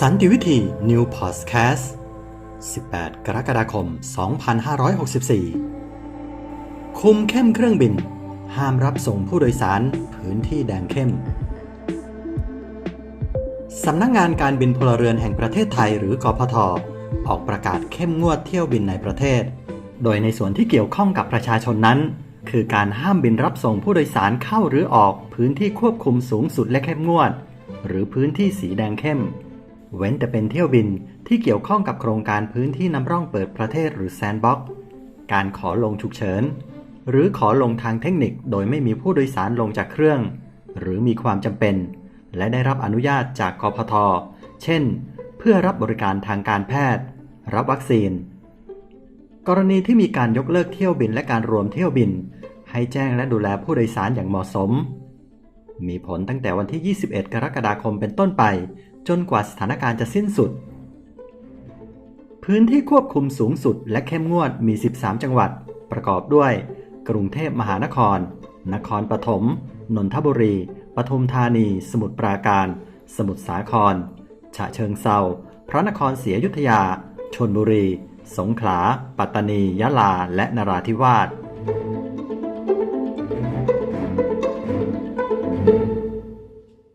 สันติวิธี New Podcast 18 กรกฎาคม 2564 คุมเข้มเครื่องบิน ห้ามรับส่งผู้โดยสารพื้นที่แดงเข้ม สำนักงงานการบินพลเรือนแห่งประเทศไทยหรือกพท ออกประกาศเข้มงวดเที่ยวบินในประเทศ โดยในส่วนที่เกี่ยวข้องกับประชาชนนั้น คือการห้ามบินรับส่งผู้โดยสารเข้าหรือออกพื้นที่ควบคุมสูงสุดและเข้มงวด หรือพื้นที่สีแดงเข้ม เว้นแต่เป็นเที่ยวบินที่เกี่ยวข้องกับโครงการพื้นที่นำร่องเปิดประเทศหรือแซนด์บ็อกซ์การขอลงฉุกเฉิน หรือขอลงทางเทคนิคโดยไม่มีผู้โดยสารลงจากเครื่อง หรือมีความจำเป็น และได้รับอนุญาตจากกพท เช่น เพื่อรับบริการทางการแพทย์ รับวัคซีน กรณีที่มีการยกเลิกเที่ยวบินและการรวมเที่ยวบิน ให้แจ้งและดูแลผู้โดยสารอย่างเหมาะสม มีผลตั้งแต่วันที่ 21 กรกฎาคมเป็นต้นไป จนกว่าสถานการณ์จะสิ้นสุด พื้นที่ควบคุมสูงสุดและเข้มงวดมี 13 จังหวัด ประกอบด้วย กรุงเทพมหานคร นครปฐม นนทบุรี ปทุมธานี สมุทรปราการ สมุทรสาคร ฉะเชิงเซาพระนครศรีอยุธยา ชนบุรี สงขลา ปัตตานี ยะลา และนราธิวาส